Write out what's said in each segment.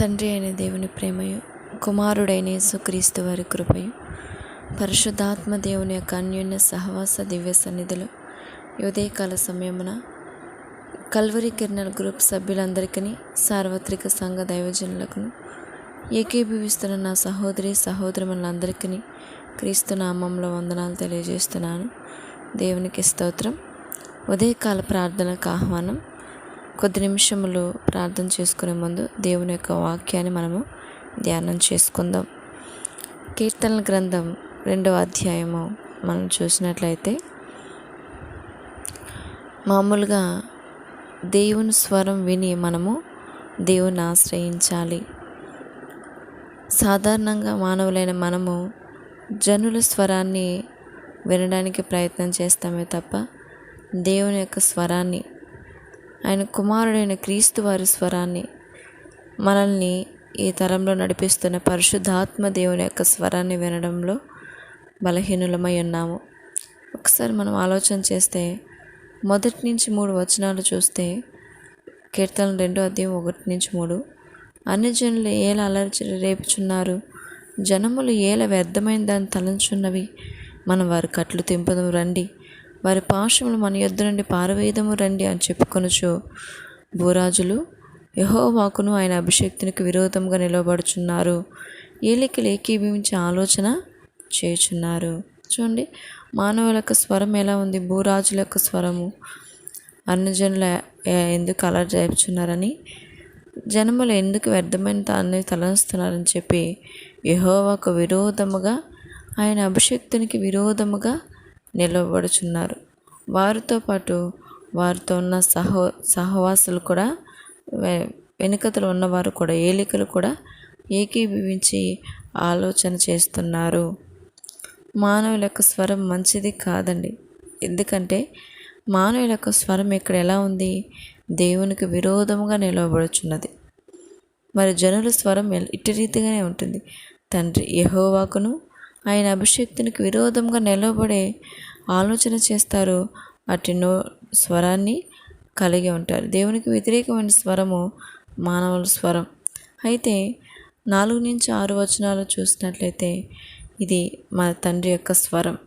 తండ్రి అయిన దేవుని ప్రేమయు కుమారుడైన యేసుక్రీస్తు వారి కృపయు. పరిశుద్ధాత్మ దేవుని యొక్క అన్యోన్య సహవాస దివ్య సన్నిధిలో ఉదయకాల సమయమున కల్వరి కిరణల్ గ్రూప్ సభ్యులందరికీ సార్వత్రిక సంఘ దైవజనులకు ఏకీభవిస్తున్న నా సహోదరి సహోదరులందరికీ క్రీస్తు నామంలో వందనాలు తెలియజేస్తున్నాను. దేవునికి స్తోత్రం. ఉదయకాల ప్రార్థనకు ఆహ్వానం. కొద్ది నిమిషములు ప్రార్థన చేసుకునే ముందు దేవుని యొక్క వాక్యాన్ని మనము ధ్యానం చేసుకుందాం. కీర్తనల గ్రంథం రెండవ అధ్యాయము మనం చూసినట్లయితే మామూలుగా దేవుని స్వరం విని మనము దేవుని ఆశ్రయించాలి. సాధారణంగా మానవులైన మనము జనుల స్వరాన్ని వినడానికి ప్రయత్నం చేస్తామే తప్ప దేవుని యొక్క స్వరాన్ని ఆయన కుమారుడైన క్రీస్తు వారి స్వరాన్ని మనల్ని ఈ తరంలో నడిపిస్తున్న పరిశుద్ధాత్మ దేవుని యొక్క స్వరాన్ని వినడంలో బలహీనులమై ఉన్నాము. ఒకసారి మనం ఆలోచన చేస్తే మొదటి నుంచి మూడు వచనాలు చూస్తే కీర్తన రెండో అధ్యాయం ఒకటి నుంచి మూడు అన్ని జనులు ఏల అలర్చి రేపుచున్నారు జనములు ఏల వ్యర్థమైన దాన్ని తలంచున్నవి మనం వారి కట్లు తెంపదం రండి. వారి పాశములు మన యొద్ద నుండి పారవేయదము రండి అని చెప్పుకొనుచు భూరాజులు యహోవాకును ఆయన అభిషక్తునికి విరోధంగా నిలబడుచున్నారు ఏలికలు ఏకీభవించే ఆలోచన చేయుచున్నారు. చూడండి మానవుల యొక్క స్వరం ఎలా ఉంది? భూరాజుల యొక్క స్వరము అన్నజనుల ఎందుకు అలా చేపుచున్నారని జనములు ఎందుకు వ్యర్థమైన తాన్ని తలనిస్తున్నారని చెప్పి యహోవాకు విరోధముగా ఆయన అభిషక్తునికి విరోధముగా నిలబడుచున్నారు. వారితో పాటు వారితో ఉన్న సహో సహవాసులు కూడా వెనుకతలు ఉన్నవారు కూడా ఏలికలు కూడా ఏకీభవించి ఆలోచన చేస్తున్నారు. మానవుల యొక్క స్వరం మంచిది కాదండి. ఎందుకంటే మానవుల యొక్క స్వరం ఇక్కడ ఎలా ఉంది? దేవునికి విరోధముగా నిలవబడుచున్నది మరి జనుల స్వరం ఇట్టి రీతిగానే ఉంటుంది. తండ్రి యహోవాకును ఆయన అభిషక్తునికి విరోధంగా నిలవబడే ఆలోచన చేస్తారు. అటు నో స్వరాన్ని కలిగి ఉంటారు. దేవునికి వ్యతిరేకమైన స్వరము మానవుల స్వరం. అయితే నాలుగు నుంచి ఆరు వచనాలు చూసినట్లయితే ఇది మన తండ్రి యొక్క స్వరం.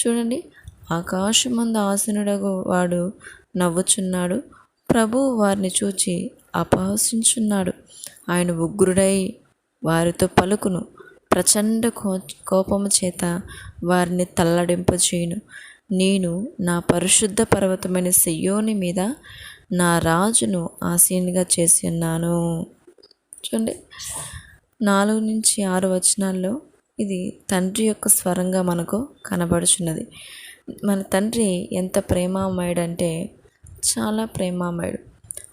చూడండి. ఆకాశమందు ఆసనుడగు వాడు నవ్వుచున్నాడు. ప్రభువు వారిని చూచి అపహసించున్నాడు. ఆయన ఉగ్రుడై వారితో పలుకును. ప్రచండ కో కోపము చేత వారిని తల్లడింపచేయును నేను నా పరిశుద్ధ పర్వతమైన సెయ్యోని మీద నా రాజును ఆసీనుగా చేసి ఉన్నాను. చూడండి నాలుగు నుంచి ఆరు వచనాల్లో ఇది తండ్రి యొక్క స్వరంగా మనకు కనబడుచున్నది. మన తండ్రి ఎంత ప్రేమామయుడంటే చాలా ప్రేమామయుడు.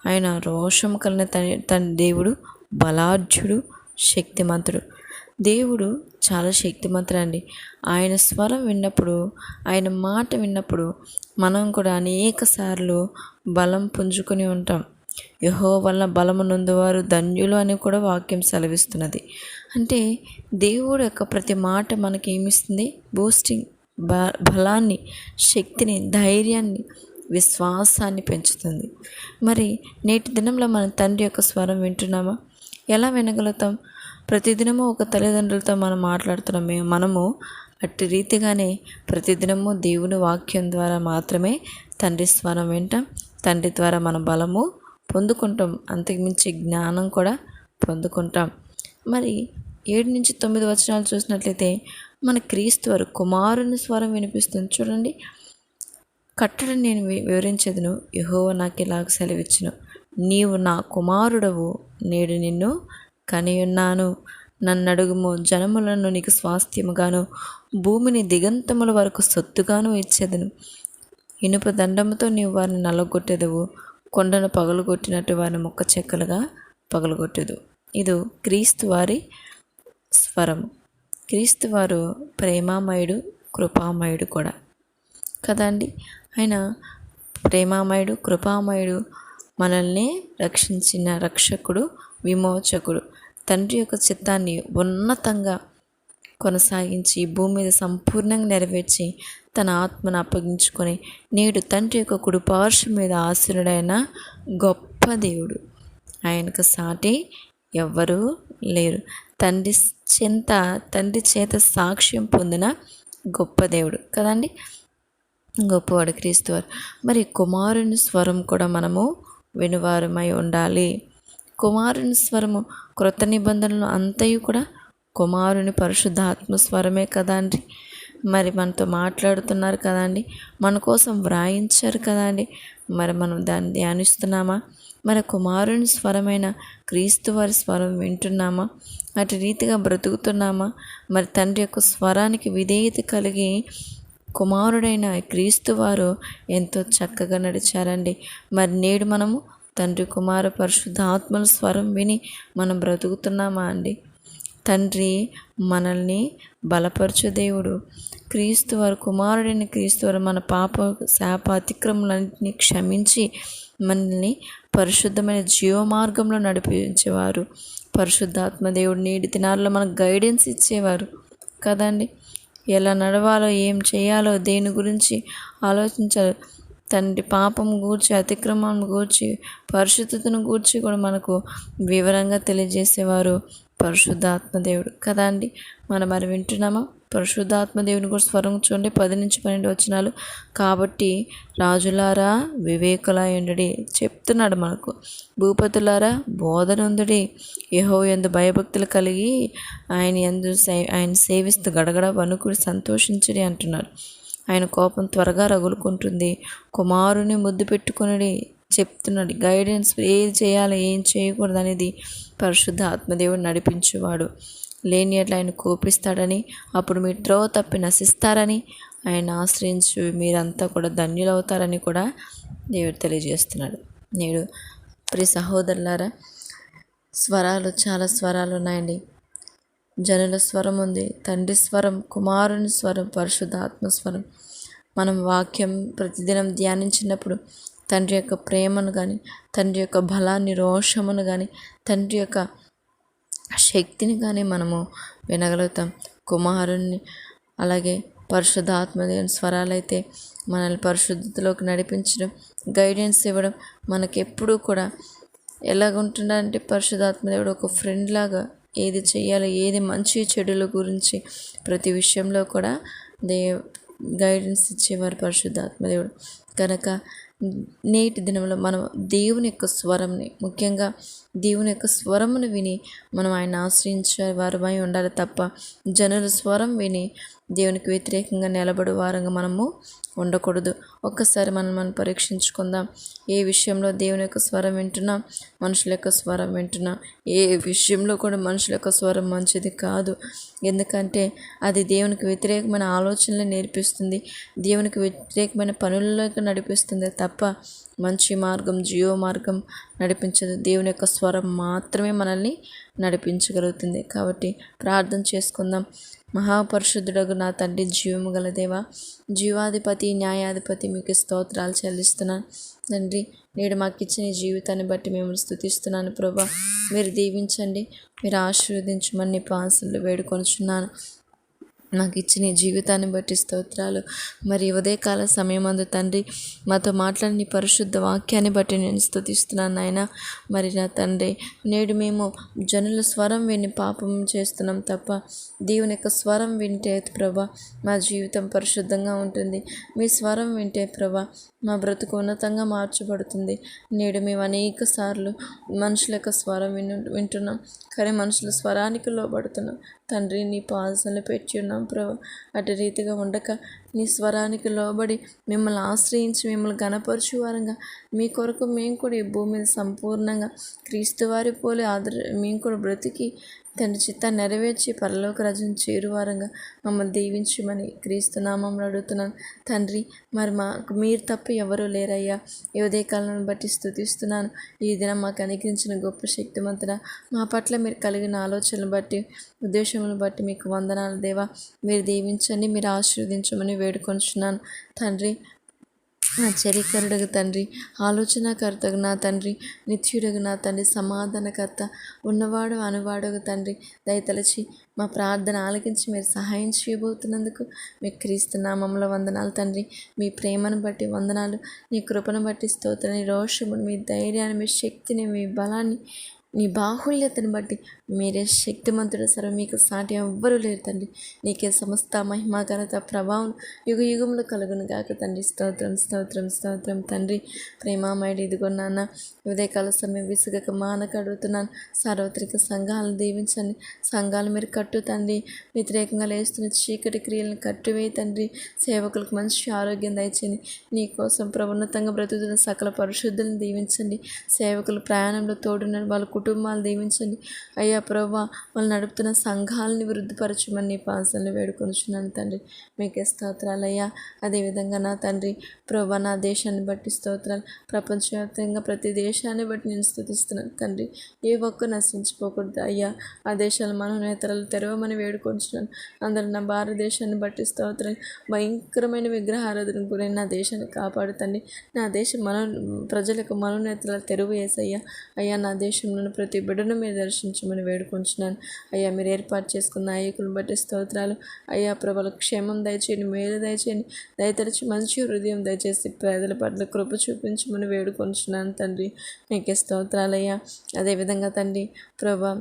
ఆయన రోషం కలిగిన తన దేవుడు బలాఢ్యుడు శక్తిమంతుడు. దేవుడు చాలా శక్తిమంతుడు అండి ఆయన స్వరం విన్నప్పుడు ఆయన మాట విన్నప్పుడు మనం కూడా అనేక సార్లు బలం పుంజుకొని ఉంటాం. యహో వల్ల బలము నొందువారు ధన్యులు అని కూడా వాక్యం సెలవిస్తున్నది. అంటే దేవుడు యొక్క ప్రతి మాట మనకి ఏమిస్తుంది? బూస్టింగ్ బ బలాన్ని శక్తిని ధైర్యాన్ని విశ్వాసాన్ని పెంచుతుంది. మరి నేటి దినంలో మన తండ్రి యొక్క స్వరం వింటున్నామా? ఎలా వినగలుగుతాం? ప్రతిదినము ఒక తల్లిదండ్రులతో మనం మాట్లాడుతున్నామే మనము అట్టి రీతిగానే ప్రతిదినము దేవుని వాక్యం ద్వారా మాత్రమే తండ్రి స్వరం వింటాం. తండ్రి ద్వారా మన బలము పొందుకుంటాం. అంతకుమించి జ్ఞానం కూడా పొందుకుంటాం. మరి ఏడు నుంచి తొమ్మిది వచనాలు చూసినట్లయితే మన క్రీస్తు వారు కుమారుని స్వరం వినిపిస్తుంది. చూడండి. కట్టడం నేను వివరించదును. యహోవ నాకు ఇలాగ సెలవిచ్చును. నీవు నా కుమారుడవు. నేడు నిన్ను కనియున్నాను. నన్నడుగుము జనములను నీకు స్వాస్థ్యముగాను భూమిని దిగంతముల వరకు సొత్తుగాను ఇచ్చేదను. ఇనుప దండముతో నీవు వారిని నల్లగొట్టేదవు. కొండను పగలగొట్టినట్టు వారిని మొక్క చెక్కలుగా పగలగొట్టేదు. ఇది క్రీస్తు వారి స్వరము. క్రీస్తు వారు ప్రేమామయుడు కృపామయుడు కూడా. కదండి ఆయన ప్రేమామయుడు కృపామయుడు మనల్ని రక్షించిన రక్షకుడు విమోచకుడు. తండ్రి యొక్క చిత్తాన్ని ఉన్నతంగా కొనసాగించి భూమి మీద సంపూర్ణంగా నెరవేర్చి తన ఆత్మను అప్పగించుకొని నేడు తండ్రి యొక్క కుడిపార్శ్వ మీద ఆసురుడైన గొప్ప దేవుడు. ఆయనకు సాటి ఎవ్వరూ లేరు. తండ్రి చెంత తండ్రి చేత సాక్ష్యం పొందిన గొప్ప దేవుడు కదండి గొప్పవాడు క్రీస్తువారు. మరి కుమారుని స్వరం కూడా మనము వినువారమై ఉండాలి. కుమారుని స్వరము క్రొత్త నిబంధనలు అంతయు కూడా కుమారుని పరిశుద్ధాత్మ స్వరమే కదండి మరి మనతో మాట్లాడుతున్నారు కదండి మన కోసం వ్రాయించారు కదండి మరి మనం దాన్ని ధ్యానిస్తున్నామా? మన కుమారుని స్వరమైన క్రీస్తు వారి స్వరం వింటున్నామా? అటు రీతిగా బ్రతుకుతున్నామా? మరి తండ్రి యొక్క స్వరానికి విధేయత కలిగి కుమారుడైన క్రీస్తు వారు ఎంతో చక్కగా నడిచారండి. మరి నేడు మనము తండ్రి కుమార పరిశుద్ధాత్మల స్వరం విని మనం బ్రతుకుతున్నామా అండి? తండ్రి మనల్ని బలపరచు దేవుడు. క్రీస్తు వారు కుమారుడైన క్రీస్తు వారు మన పాప శాప అతిక్రమలన్నింటినీ క్షమించి మనల్ని పరిశుద్ధమైన జీవ మార్గంలో నడిపించేవారు. పరిశుద్ధాత్మ దేవుడు నేటి దినాల్లో మనకు గైడెన్స్ ఇచ్చేవారు. కదండి? ఎలా నడవాలో ఏం చేయాలో దేని గురించి ఆలోచించాలో తండ్రి పాపం గూర్చి అతిక్రమం గూర్చి పరిశుద్ధతను గూర్చి కూడా మనకు వివరంగా తెలియజేసేవారు పరిశుద్ధాత్మదేవుడు కదా అండి? మనం మరి వింటున్నామా? పరిశుద్ధాత్మదేవుని కూడా స్వరం చూడండి. పది నుంచి పన్నెండు వచ్చినాలు కాబట్టి రాజులారా వివేకులాయుండి చెప్తున్నాడు మనకు. భూపతులారా బోధనుందుడి యహో ఎందు భయభక్తులు కలిగి ఆయన ఎందు ఆయన సేవిస్తూ గడగడ వణుకుడు సంతోషించడి అంటున్నారు. ఆయన కోపం త్వరగా రగులుకుంటుంది. కుమారుని ముద్దు పెట్టుకుని చెప్తున్నాడు గైడెన్స్ ఏది చేయాలి ఏం చేయకూడదు అనేది పరిశుద్ధ ఆత్మదేవుడు నడిపించేవాడు. లేని అట్లా ఆయన కోపిస్తాడని అప్పుడు మీ త్రోవ తప్పి నశిస్తారని ఆయన ఆశ్రయించి మీరంతా కూడా ధన్యులవుతారని కూడా దేవుడు తెలియజేస్తున్నాడు. నేడు ప్రి సహోదరులారా స్వరాలు చాలా స్వరాలు ఉన్నాయండి. జనుల స్వరం ఉంది. తండ్రి స్వరం కుమారుని స్వరం పరిశుద్ధాత్మ స్వరం. మనం వాక్యం ప్రతిదినం ధ్యానించినప్పుడు తండ్రి యొక్క ప్రేమను కానీ తండ్రి యొక్క బలాన్ని రోషమును కానీ తండ్రి యొక్క శక్తిని కానీ మనము వినగలుగుతాం. కుమారుణ్ణి అలాగే పరిశుద్ధాత్మదేవుని స్వరాలైతే మనల్ని పరిశుద్ధతలోకి నడిపించడం గైడెన్స్ ఇవ్వడం మనకెప్పుడూ కూడా ఎలాగుంటుందంటే పరిశుద్ధాత్మదేవుడు ఒక ఫ్రెండ్ లాగా ఏది చేయాలో ఏది మంచి చెడుల గురించి ప్రతి విషయంలో కూడా దే గైడెన్స్ ఇచ్చేవారు పరిశుద్ధాత్మదేవుడు కనుక నేటి దినంలో మనం దేవుని యొక్క స్వరంని ముఖ్యంగా దేవుని యొక్క స్వరమును విని మనం ఆయన ఆశ్రయించే వారమై ఉండాలి తప్ప జనుల స్వరం విని దేవునికి వ్యతిరేకంగా నిలబడి వారంగా మనము ఉండకూడదు. ఒక్కసారి మనం మనం పరీక్షించుకుందాం. ఏ విషయంలో దేవుని యొక్క స్వరం వింటున్నా మనుషుల యొక్క స్వరం వింటున్నా? ఏ విషయంలో కూడా మనుషుల యొక్క స్వరం మంచిది కాదు. ఎందుకంటే అది దేవునికి వ్యతిరేకమైన ఆలోచనలు నేర్పిస్తుంది. దేవునికి వ్యతిరేకమైన పనుల్లోకి నడిపిస్తుంది తప్ప మంచి మార్గం జియో మార్గం నడిపించదు. దేవుని యొక్క స్వరం మాత్రమే మనల్ని నడిపించగలుగుతుంది. కాబట్టి ప్రార్థన చేసుకుందాం. మహాపరిశుద్ధుడగు నా తండ్రి జీవము గల దేవ జీవాధిపతి న్యాయాధిపతి మీకు స్తోత్రాలు చెల్లిస్తున్నాను. తండ్రి నేడు మాకు ఇచ్చిన జీవితాన్ని బట్టి మేము స్థుతిస్తున్నాను. ప్రభా మీరు దీవించండి మీరు ఆశీర్వదించమని పాసులు వేడుకొనుచున్నాను. నాకు ఇచ్చిన జీవితాన్ని బట్టి స్తోత్రాలు. మరి ఉదయకాల సమయం అందు తండ్రి మాతో మాట్లాడిన పరిశుద్ధ వాక్యాన్ని బట్టి నేను స్థుతిస్తున్నాను నాయన. మరి నా తండ్రి నేడు మేము జనుల స్వరం విని పాపం చేస్తున్నాం తప్ప దేవుని యొక్క స్వరం వింటే ప్రభా మా జీవితం పరిశుద్ధంగా ఉంటుంది. మీ స్వరం వింటే ప్రభా మా బ్రతుకు ఉన్నతంగా మార్చబడుతుంది. నేడు మేము అనేక సార్లు మనుషుల యొక్క స్వరం విను వింటున్నాం. కానీ మనుషుల స్వరానికి లోబడుతున్నాం. తండ్రి నీ పాదశలు పెట్టున్నాం ప్రభు. అటు రీతిగా ఉండక నీ స్వరానికి లోబడి మిమ్మల్ని ఆశ్రయించి మిమ్మల్ని గణపరచు వారంగా. మీ కొరకు మేము కూడా ఈ భూమి మీద సంపూర్ణంగా క్రీస్తువారి పోలి ఆదర మేము కూడా బ్రతికి తండ్రి చిత్తాన్ని నెరవేర్చి పరలోక రజను చేరువారంగా మమ్మల్ని దీవించమని క్రీస్తు నామంలో అడుగుతున్నాను. తండ్రి మరి మాకు మీరు తప్ప ఎవరూ లేరయ్యా. ఈ ఉదయకాలను బట్టి స్థుతిస్తున్నాను ఈ దినం మాకు అనుగ్రహించిన గొప్ప శక్తిమంతున మా పట్ల మీరు కలిగిన ఆలోచనలు బట్టి ఉద్దేశములను బట్టి మీకు వందనాలు దేవా. మీరు దీవించండి మీరు ఆశీర్వదించమని వేడుకొంచున్నాను. తండ్రి నా చరికరుడుగు తండ్రి ఆలోచనకర్తగు నా తండ్రి నిత్యుడుగు నా తండ్రి సమాధానకర్త ఉన్నవాడు అనువాడుగు తండ్రి దయతలచి మా ప్రార్థన ఆలకించి మీరు సహాయం చేయబోతున్నందుకు మీ క్రీస్తు నామంలో వందనాలు తండ్రి. మీ ప్రేమను బట్టి వందనాలు నీ కృపను బట్టి స్తోత్ర నీ రోషమును మీ ధైర్యాన్ని మీ శక్తిని మీ బలాన్ని నీ బాహుళ్యతను బట్టి మీరే శక్తిమంతుడు సరే మీకు సాటి ఎవ్వరూ లేరు తండ్రి. నీకే సమస్త మహిమ ఘనత ప్రభావం యుగ యుగములు కలుగును గాక తండ్రి. స్తోత్రం స్తోత్రం స్తోత్రం తండ్రి. ప్రేమామయుడు ఇదిగో నాన్న ఉదయకాల సమయం విసుగక మానక అడుగుతున్నాను. సార్వత్రిక సంఘాలను దీవించండి. సంఘాలు మీరు కట్టు తండ్రి. వ్యతిరేకంగా లేస్తున్న చీకటి క్రియలను కట్టువేయి తండ్రి. సేవకులకు మంచి ఆరోగ్యం దయచేయండి. నీ కోసం ప్రభున్నతంగా బ్రతుకుతున్న సకల పరిశుద్ధులను దీవించండి. సేవకులు ప్రయాణంలో తోడున్న వాళ్ళు కుటుంబాలు దీవించండి. అయ్యా ప్రభా వాళ్ళు నడుపుతున్న సంఘాలని వృద్ధిపరచమని నీ పాసనలు వేడుకొనిచున్నాను తండ్రి. మీకే స్తోత్రాలు అయ్యా. అదేవిధంగా నా తండ్రి ప్రభా నా దేశాన్ని బట్టి స్తోత్రాలు. ప్రపంచవ్యాప్తంగా ప్రతి దేశాన్ని బట్టి నేను స్థుతిస్తున్నాను తండ్రి. ఏ ఒక్క నశించిపోకూడదు అయ్యా. ఆ దేశాల మనోనేతరాలు తెరవమని వేడుకొంచున్నాను అందరూ నా భారతదేశాన్ని బట్టి స్తోత్రాలు. భయంకరమైన విగ్రహారాధన గురైన నా దేశాన్ని కాపాడుతండి నా దేశం మనో ప్రజలకు మనోనేతల తెరువు వేసయ్యా. అయ్యా నా దేశంలో ఉన్న ప్రతి బిడ్డను మీరు దర్శించమని వేడుకొంచున్నాను. అయ్యా మీరు ఏర్పాటు చేసుకున్న నాయకులను బట్టి స్తోత్రాలు. అయ్యా ప్రభల క్షేమం దయచేయండి మేలు దయచేయండి. దయతరచి మంచి హృదయం దయచేసి పేదల పట్ల కృప చూపించమని వేడుకొంచున్నాను తండ్రి. మీకే స్తోత్రాలయ్యా. అదేవిధంగా తండ్రి ప్రభా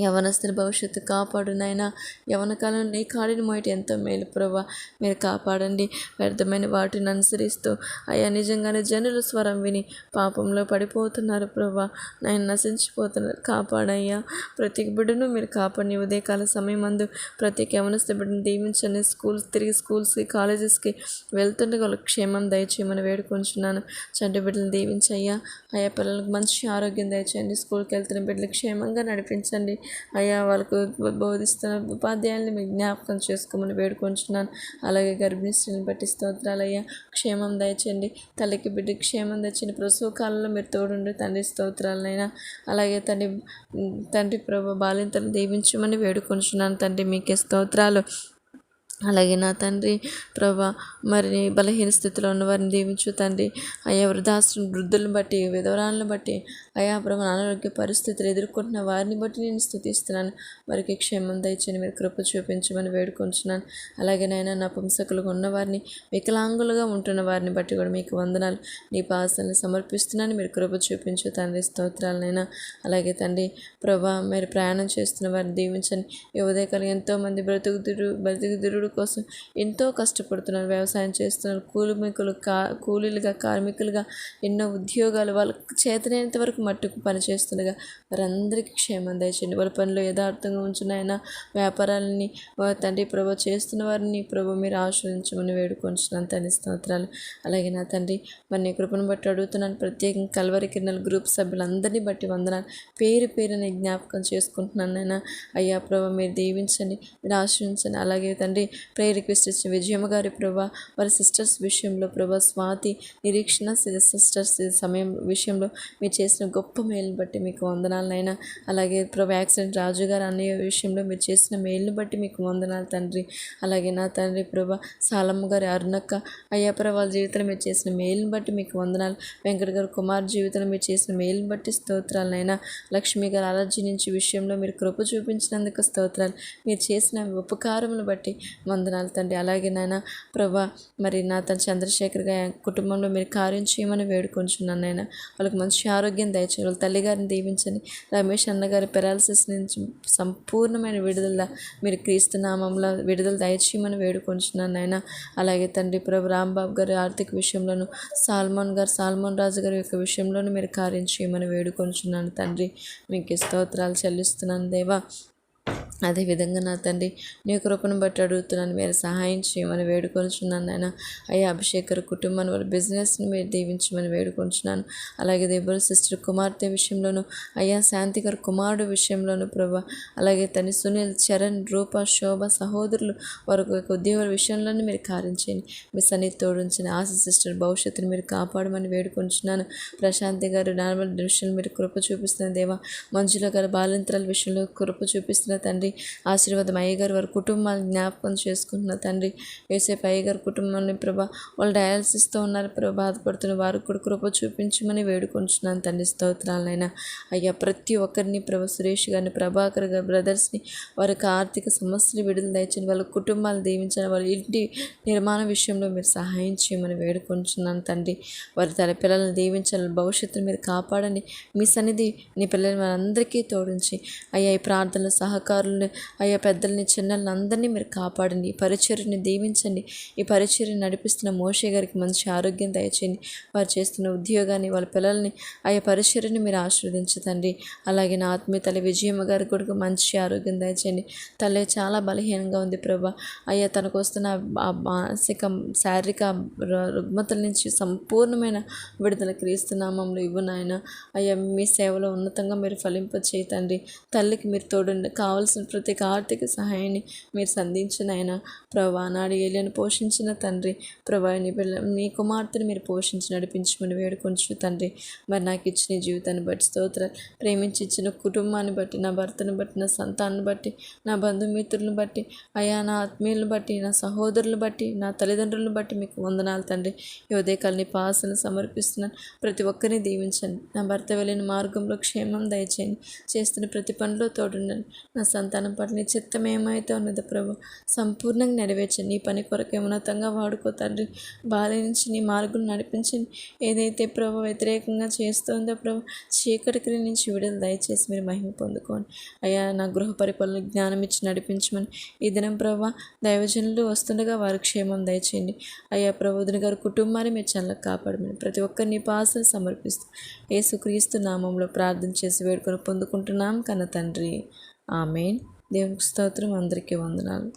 యవనస్తుని భవిష్యత్తు కాపాడు నాయన. యవన కాలంలో నీ కాడిని మోయట ఎంతో మేలు ప్రభా. మీరు కాపాడండి. వ్యర్థమైన వాటిని అనుసరిస్తూ. అయ్యా నిజంగానే జనుల స్వరం విని పాపంలో పడిపోతున్నారు ప్రభా. నాయన నశించిపోతున్నారు. కాపాడయ్యా. ప్రతి బిడ్డను మీరు కాపాడి ఉదయకాల సమయం అందు ప్రతి యవనస్తు బిడ్డను దీవించండి. స్కూల్స్ తిరిగి స్కూల్స్కి కాలేజెస్కి వెళ్తుండగా వాళ్ళకి క్షేమం దయచేయమని వేడుకొంచున్నాను. చంటి బిడ్డలు దీవించయ్యా. అయ్యా పిల్లలకు మంచి ఆరోగ్యం దయచేయండి. స్కూల్కి వెళ్తున్న బిడ్డలు క్షేమంగా నడిపించండి. అయ్యా వాళ్ళకు బోధిస్తున్న ఉపాధ్యాయుల్ని మీ జ్ఞాపకం చేసుకోమని వేడుకొంచున్నాను. అలాగే గర్భిణీ స్త్రీని బట్టి స్తోత్రాలు అయ్యా క్షేమం దయచండి తల్లికి బిడ్డ క్షేమం తెచ్చండి ప్రసవ కాలంలో మీరు తోడుండి తండ్రి స్తోత్రాలనైనా అలాగే తండ్రి తండ్రి ప్రభు బాలింతలు దీవించమని వేడుకొంచున్నాను. తండ్రి మీకే స్తోత్రాలు. అలాగే నా తండ్రి ప్రభా మరి బలహీన స్థితిలో ఉన్న వారిని దీవించు తండ్రి. అయ్యా వృద్ధాశ్రం వృద్ధులను బట్టి విధవరాలను బట్టి అయా ప్రభా అనారోగ్య పరిస్థితులు ఎదుర్కొంటున్న వారిని బట్టి నేను స్థుతిస్తున్నాను. వారికి క్షేమం దయచని మీరు కృప చూపించమని వేడుకొంచున్నాను. అలాగే నైనా నపుంసకులుగా పుంసకులుగా ఉన్నవారిని వికలాంగులుగా ఉంటున్న వారిని బట్టి కూడా మీకు వందనాలు. నీ పాసనలు సమర్పిస్తున్నాను మీరు కృప చూపించు తండ్రి. స్తోత్రాలనైనా అలాగే తండ్రి ప్రభా మీరు ప్రయాణం చేస్తున్న వారిని దీవించండి. ఈ ఉదయకాలం ఎంతోమంది బ్రతుకుదురు బ్రతుకుదురుడు కోసం ఎంతో కష్టపడుతున్నారు వ్యవసాయం చేస్తున్నారు. కూలిమికులు కా కూలీలుగా కార్మికులుగా ఎన్నో ఉద్యోగాలు వాళ్ళకి చేతనైనంత వరకు మట్టుకు పనిచేస్తుండగా వారందరికీ క్షేమం దయచేయండి. వాళ్ళ పనులు యథార్థంగా ఉంచున్నాయన వ్యాపారాలని తండ్రి ప్రభు చేస్తున్న వారిని ప్రభు మీరు ఆశ్రయించమని వేడుకొంచున్నాను. తండ్రి స్తోత్రాలు. అలాగే నా తండ్రి మరి నీ కృపను బట్టి అడుగుతున్నాను. ప్రత్యేకంగా కల్వరి కిరణాల గ్రూప్ సభ్యులందరినీ బట్టి వందనాలు. పేరు పేరుని జ్ఞాపకం చేసుకుంటున్నాను నేను అయ్యా ప్రభు మీరు దీవించండి మీరు ఆశ్రయించండి అలాగే తండ్రి ప్రేయర్ రిక్వెస్ట్ ఇచ్చిన విజయమ్మ గారి ప్రభా వారి సిస్టర్స్ విషయంలో ప్రభా స్వాతి నిరీక్షణ సిస్టర్స్ సమయం విషయంలో మీరు చేసిన గొప్ప మేలును బట్టి మీకు వందనాలనైనా అలాగే ప్రభా యాక్సిడెంట్ రాజు గారు అన్నయ్య విషయంలో మీరు చేసిన మేలుని బట్టి మీకు వందనాలు తండ్రి. అలాగే నా తండ్రి ప్రభా సాలమ్మ గారి అరుణక్క అయ్యప్ప వాళ్ళ జీవితంలో మీరు చేసిన మేలుని బట్టి మీకు వందనాలు. వెంకట గారు కుమార్ జీవితంలో మీరు చేసిన మేలుని బట్టి స్తోత్రాలనైనా లక్ష్మి గారు అలర్జీ నుంచి విషయంలో మీరు కృప చూపించినందుకు స్తోత్రాలు. మీరు చేసిన ఉపకారములు బట్టి వందనాలు తండ్రి. అలాగే నాయన ప్రభా మరి నా తన చంద్రశేఖర్ గారి కుటుంబంలో మీరు కార్యం చేయమని వేడుకొంచున్నాను నాయన. వాళ్ళకి మంచి ఆరోగ్యం దయచేయాలి వాళ్ళ తల్లిగారిని దీవించని రమేష్ అన్నగారి పెరాలసిస్ నుంచి సంపూర్ణమైన విడుదల మీరు క్రీస్తు నామంలో విడుదల దయచేయమని వేడుకొంచున్నాను నాయన. అలాగే తండ్రి ప్రభు రాంబాబు గారి ఆర్థిక విషయంలోను సాల్మాన్ గారు సాల్మాన్ రాజు గారి యొక్క విషయంలోనూ మీరు కార్యం చేయమని వేడుకొంచున్నాను తండ్రి. మీకు స్తోత్రాలు చెల్లిస్తున్నాను దేవా. అదేవిధంగా నా తండ్రి నీ కృపను బట్టి అడుగుతున్నాను మీరు సహాయం చేయమని వేడుకొంచున్నాను నాయన. అయ్యా అభిషేకర్ కుటుంబాన్ని వాళ్ళ బిజినెస్ని మీరు దీవించమని వేడుకొంచున్నాను అలాగే దేవర సిస్టర్ కుమార్తె విషయంలోను అయ్యా శాంతికర్ కుమారుడు విషయంలోను ప్రభా అలాగే తని సునీల్ చరణ్ రూప శోభ సహోదరులు వారి యొక్క ఉద్యోగుల విషయంలోనే మీరు కారించండి మీ సన్నిధి తోడించిన ఆశ సిస్టర్ భవిష్యత్తును మీరు కాపాడమని వేడుకొంచున్నాను ప్రశాంతి గారు నార్మల్ విషయంలో మీరు కృప చూపిస్తున్న దేవా మంజుల గారు బాలింతరాల విషయంలో కృప చూపిస్తున్న తండ్రి ఆశీర్వాదం అయ్యగారు వారి కుటుంబాన్ని జ్ఞాపకం చేసుకుంటున్న తండ్రి ఏసేపు అయ్యగారు కుటుంబాన్ని ప్రభా వాళ్ళు డయాలసిస్తో ఉన్నారు ప్రభా బాధపడుతున్న వారు కూడా కృప చూపించమని వేడుకొంచున్నాను తండ్రి స్తోత్రాలైనా అయ్యా ప్రతి ఒక్కరిని ప్రభా సురేష్ గారిని ప్రభాకర్ గారి బ్రదర్స్ని వారికి ఆర్థిక సమస్యలు విడుదల దయచండి వాళ్ళ కుటుంబాలు దీవించండి వాళ్ళ ఇంటి నిర్మాణ విషయంలో మీరు సహాయం చేయమని వేడుకొంచున్నాను తండ్రి. వారి తన పిల్లల్ని దీవించాలి భవిష్యత్తును మీరు కాపాడండి మీ సన్నిధి నీ పిల్లలు మనందరికీ తోడించి అయ్యా ఈ సహకారులు సహకారులను అయ్యా పెద్దల్ని చిన్నల్ని అందరినీ మీరు కాపాడండి. ఈ పరిచర్ని దీవించండి. ఈ పరిచర్ని నడిపిస్తున్న మోషే గారికి మంచి ఆరోగ్యం దయచేయండి. వారు చేస్తున్న ఉద్యోగాన్ని వాళ్ళ పిల్లల్ని ఆయా పరిచర్ని మీరు ఆశీర్వదించదండి అలాగే నా ఆత్మీయ తల్లి విజయమ్మ గారికి కూడా మంచి ఆరోగ్యం దయచేయండి. తల్లి చాలా బలహీనంగా ఉంది ప్రభా. అయ్యా తనకు వస్తున్న ఆ మానసిక శారీరక రుగ్మతల నుంచి సంపూర్ణమైన విడుదల క్రీస్తునామంలో ఇవ్వు నాయన. అయ్యా మీ సేవలో ఉన్నతంగా మీరు ఫలింప చేయతండి తల్లికి మీరు తోడు కావాల్సిన ప్రతి ఆర్థిక సహాయాన్ని మీరు సంధించిన ఆయన ప్రభా నాడు ఏలియను పోషించిన తండ్రి ప్రభా నీ పిల్ల నీ కుమార్తెను మీరు పోషించి నడిపించమని వేడుకొంచు తండ్రి. మరి నాకు ఇచ్చిన జీవితాన్ని బట్టి స్తోత్రాలు. ప్రేమించి ఇచ్చిన కుటుంబాన్ని బట్టి నా భర్తను బట్టి నా సంతాన్ని బట్టి నా బంధుమిత్రులను బట్టి అయా నా ఆత్మీయులను బట్టి నా సహోదరులను బట్టి నా తల్లిదండ్రులను బట్టి మీకు వందనాలు తండ్రి. యువదేకాలని ఉదయకాలని పాసను సమర్పిస్తున్నాను ప్రతి ఒక్కరిని దీవించండి. నా భర్త వెళ్ళిన మార్గంలో క్షేమం దయచేయండి. చేస్తున్న ప్రతి పనిలో తోడున్నాను నా సంత తన పట్ల నీ చిత్తం ఏమైతే ఉన్నదో ప్రభు సంపూర్ణంగా నెరవేర్చండి. నీ పని కొరకు ఉన్నతంగా వాడుకో తండ్రి. బాధ నుంచి నీ మార్గం నడిపించండి ఏదైతే ప్రభు వ్యతిరేకంగా చేస్తుందో ప్రభు చీకటికి నుంచి విడుదల దయచేసి మీరు మహిమ పొందుకోండి. అయ్యా నా గృహ పరిపాలన జ్ఞానం ఇచ్చి నడిపించమని ఈ దినం ప్రభు దైవజనులు వస్తుండగా వారు క్షేమం దయచేయండి. అయ్యా ప్రబోధుని గారి కుటుంబాన్ని మీరు చల్ల కాపాడమని ప్రతి ఒక్కరిని పాసలు సమర్పిస్తూ యేసుక్రీస్తు నామంలో ప్రార్థన చేసి వేడుకొని పొందుకుంటున్నాం కన్న తండ్రి. ఆమెన్. దేవునికి స్తోత్రం. అందరికీ వందనాలు.